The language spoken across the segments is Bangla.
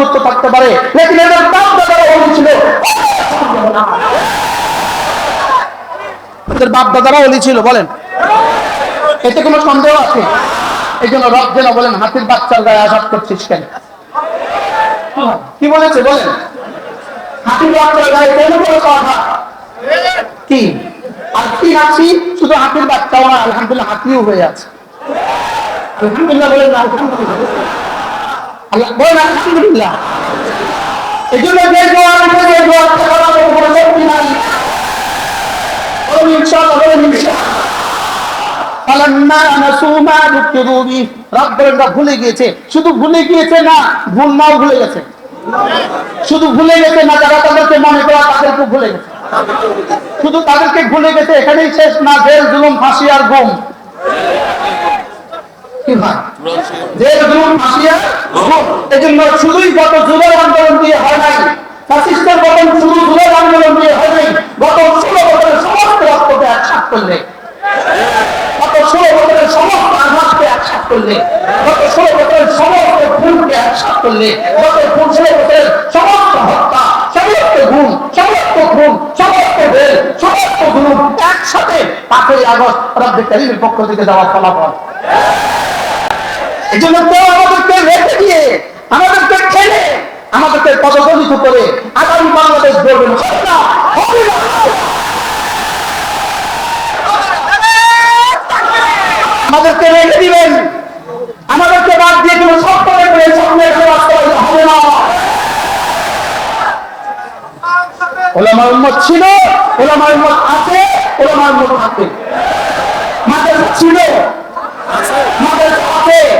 দূরত্ব থাকতে পারে বাপ দাদারা অলি ছিল? বাপ দাদারা অলি ছিল, বলেন। এতে কোনো সন্দেহ আছে? এই জন্য রব যেন বলেন, হাতির বাচ্চার গায়ে আঘাত করছিস কেন? কি বলেছে, বলেন? হাতির বাচ্চার গায়ে কেন কি? আছি শুধু হাতির বাচ্চাও আলহামদুলিল্লাহ হাতিও হয়ে আছে। আলহামদুলিল্লাহ বলেন, আলহামদুলিল্লাহ। আল্লাহ বলেন, আলহামদুলিল্লাহ। এই জন্য যে দোয়া আছে যে উপরে শক্তি নাই। ইনশাআল্লাহ ইনশাআল্লাহ। ফালাম্মা নাসু মা যুক্কিরু রব বলেন ভুলে গিয়েছে। শুধু ভুলে গিয়েছে না, ভুল নাও ভুলে গেছে। শুধু ভুলে গেছে না, যারা তাদেরকে মনে করা তাদেরকে ভুলে গেছে। শুধু তাদেরকে ভুলে গেছে, এখানেই শেষ না, জেল, জুলুম, ফাঁসি আর গুম। কি ভাই জেল জুলুম ফাঁসি আর গুম এই জন্য শুধুই গত জুলাই আন্দোলন দিয়ে হয় নাই। ফাসিস্টের গঠন শুধু জুলাই আন্দোলন দিয়ে হয় নাই গত ষোলো বছরের সমস্ত রক্তকে একসাথ করলে। গত ষোলো বছরের সমস্ত আঘাতকে একসাথ করলে। গত ষোলো বছরের সমস্ত ভুলকে একসাথ করলে। গত ষোলো বছরের সমস্ত হত্যা সমস্ত গুণ সমস্ত খুন সমস্ত বেল সমস্ত গুণ একসাথে পাঁচই আগস্ট কারিমের পক্ষ থেকে দেওয়া ফলাফল। এই জন্য কেউ আমাদেরকে রেখে দিয়ে, আমাদেরকে ঠেলে, আমাদেরকে পদদলিত করে আগামী বাংলাদেশ গড়বেন হবে না হবে না আমাদেরকে রেখে দিবেন। আমাদেরকে বাদ দিয়ে কোনো স্বপ্ন এখানে বাস্তবায়িত হবে না। ওলামার উম্মত ছিল ওলামার উম্মত আছে ওলামার উম্মত আছে মাদের ছিল মাদের আছে। থাকবে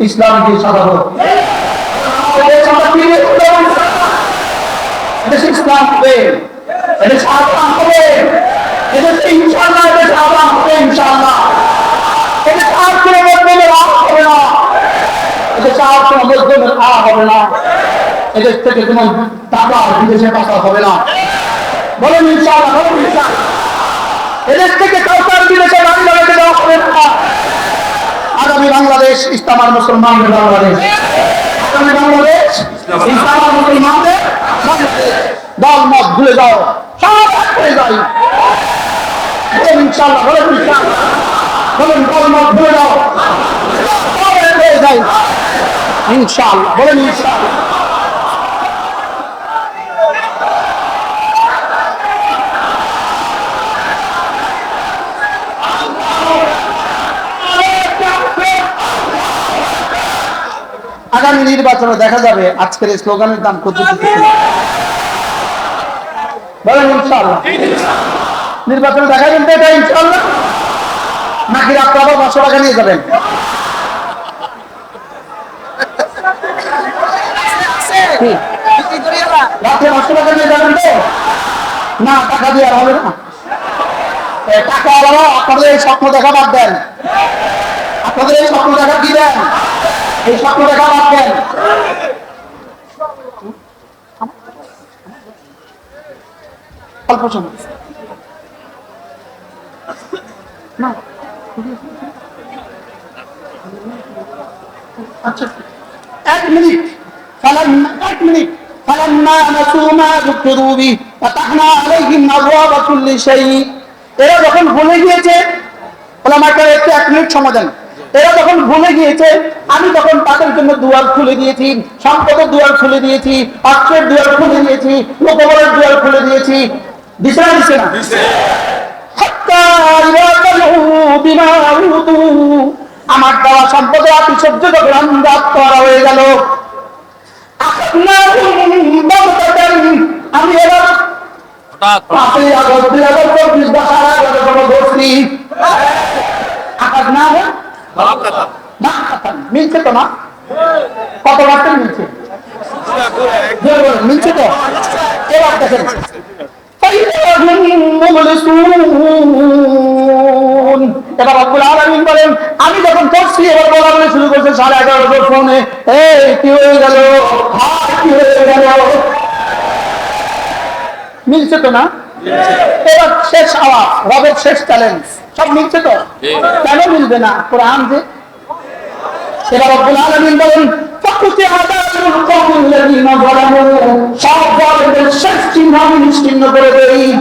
ইসলাম কি দিয়ে সাজাবো? এদেশে ইসলাম হবে। এদেশে আসাম হবে। এদেশে ইনশাল্লাহ এদেশে আসাম হবে ইনশাল্লাহ এদেশে আর কোনো মধ্যমের আ হবে না। এদেশে আর কোনো মধ্যমের আ হবে না। এদেশ থেকে কোনো টাকা বিদেশে পাঠা হবে না। বলেন ইনশাল্লাহ এদেশ থেকে কাউকার বিদেশে বাড়ি হবে না। বাংলাদেশ ইসলাম আর মুসলমানদের বাংলাদেশ। বাংলাদেশ ইসলাম মুসলমানদের দল মত ভুলে যাও ইনশাল্লাহ ইনশাল্লাহ, বলেন ইনশাল্লাহ। আগামী নির্বাচনে দেখা যাবে আজকের এই স্লোগানের দাম কত নির্বাচনে দেখা যাবে এটা ইনশাআল্লাহ। নাকি আপনি আবার পাঁচশো টাকা নিয়ে যাবেন? আপনাদের এই স্বপ্ন দেখা বাদ দেন। আপনাদের এই স্বপ্ন দেখা কি দেন? এই স্বপ্ন দেখা বাদ দেন অল্প সময় না আচ্ছা এক মিনিট فلما এক মিনিট فلما نسوا ما ذكروا به فتحنا عليهم أبواب كل شيء এরা যখন ভুলে গিয়েছে ওলামাকে একটু এক মিনিট সময় দেন এরা যখন ভুলে গিয়েছে আমি তখন তাদের জন্য দুয়ার খুলে দিয়েছি সম্পদের দুয়ার খুলে দিয়েছি অস্ত্রের দুয়ার খুলে দিয়েছি লোকবলের দুয়ার খুলে দিয়েছি। দিছে না দিছে না। আমার দেওয়া সম্পদে যখন করা হয়ে গেল। আমি এবার পাঁচই আগস্ট দুই হাজার চব্বিশ বছর আগে কোনো ঘটনি আকাশ না। মিলছে তো না? কত মিলছে? তো? এবার দেখেন। আমি যখন পড়ছি, এবার বলা বলে শুরু করছে সাড়ে এগারো বছর ফোনে কি হয়ে কি হয়ে গেল? মিলছে তো না? এবার শেষ আওয়াজ, রবের শেষ চ্যালেঞ্জ সব মিলছে তো? কেন মিলবে না? কোরআন যে এবার রব্বুল আলামিন বলেন সব জালিমদের শেষ চিহ্ন আমি নিশ্চিহ্ন করে দেই।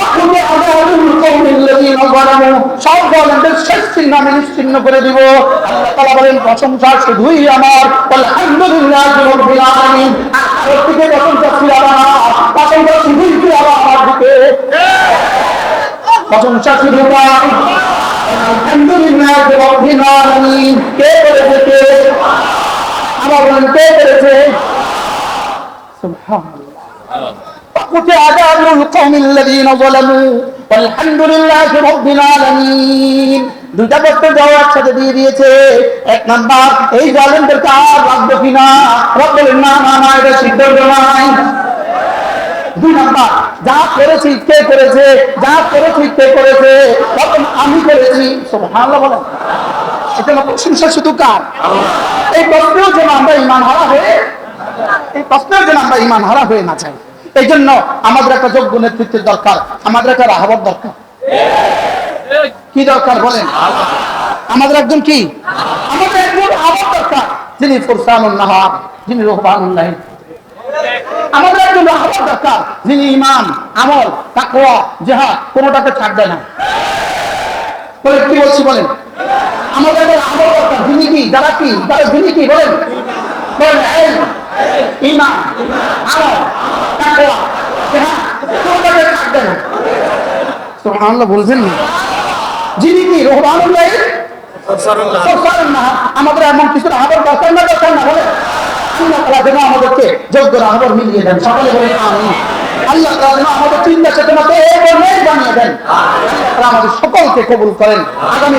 ফাকুতি আদালুল কওমিল্লাযীনা যালামু। সব জালিমদের শেষ চিহ্ন আমি নিশ্চিহ্ন করে দিব। আল্লাহ তাআলা বলেন প্রশংসা শুধুই আমার। আলহামদুলিল্লাহি রাব্বিল আলামিন। আর থেকে প্রশংসা আমার। প্রশংসা শুধুই আমার। দিকে। প্রশংসা শুধু আমার আলহামদুলিল্লাহ রাব্বিল আলামিন কে করেছে কে আবার বলেন কে করেছে সুবহানাল্লাহ وقطع دابر القوم الذين ظلموا والحمد لله رب العالمين দুইটা বক্তব্য যাওয়া একসাথে দিয়ে দিয়েছে এক নাম্বার এই জালেমদেরকে আর রাখবো কিনা রব বলেন না না না এটা সিদ্ধান্ত নাই দুই নাম্বার, যা করেছি কে করেছে, যা করেছি কে করেছে তখন আমি করেছি বলেন। এটা প্রশংসা শুধু কার? এই প্রশ্নেও যেন আমরা ইমান হারা হয়ে, এই প্রশ্নের যেন আমরা ইমান হারা হয়ে না চাই এই জন্য আমাদের একটা যোগ্য নেতৃত্বের দরকার, আমাদের একটা রাহবর দরকার। কি দরকার বলেন? আমাদের একজন কি? আমাদের একজন রাহবর দরকার, যিনি ফুরসানুন নাহার, যিনি রহবানুল্লাহ আমাদের একজন রাহবর দরকার যিনি ইমান আমল তাকওয়া জিহাদ কোনোটাকে ছাড় দেয় না। বলে কি বলছি বলেন? আমাদের রাহবর দরকার যিনি কি যারা কি যারা যিনি কি বলেন। বলেন ইমান আমল তাকওয়া জিহাদ কোনোটাকে ছাড় দেয় না। সুবহানাল্লাহ বলছেন না? যিনি কি রহমানুল্লাহ? আমাদের এমন কিছু রাহবর দরকার না দরকার না বলে আমাদেরকে যোগ্য রাহবর মিলিয়ে দেন, সকলে বলেন আমি আল্লাহ আমাদের চিন্তা বানিয়ে দেন। আমাদের সকলকে কবুল করেন। আগামী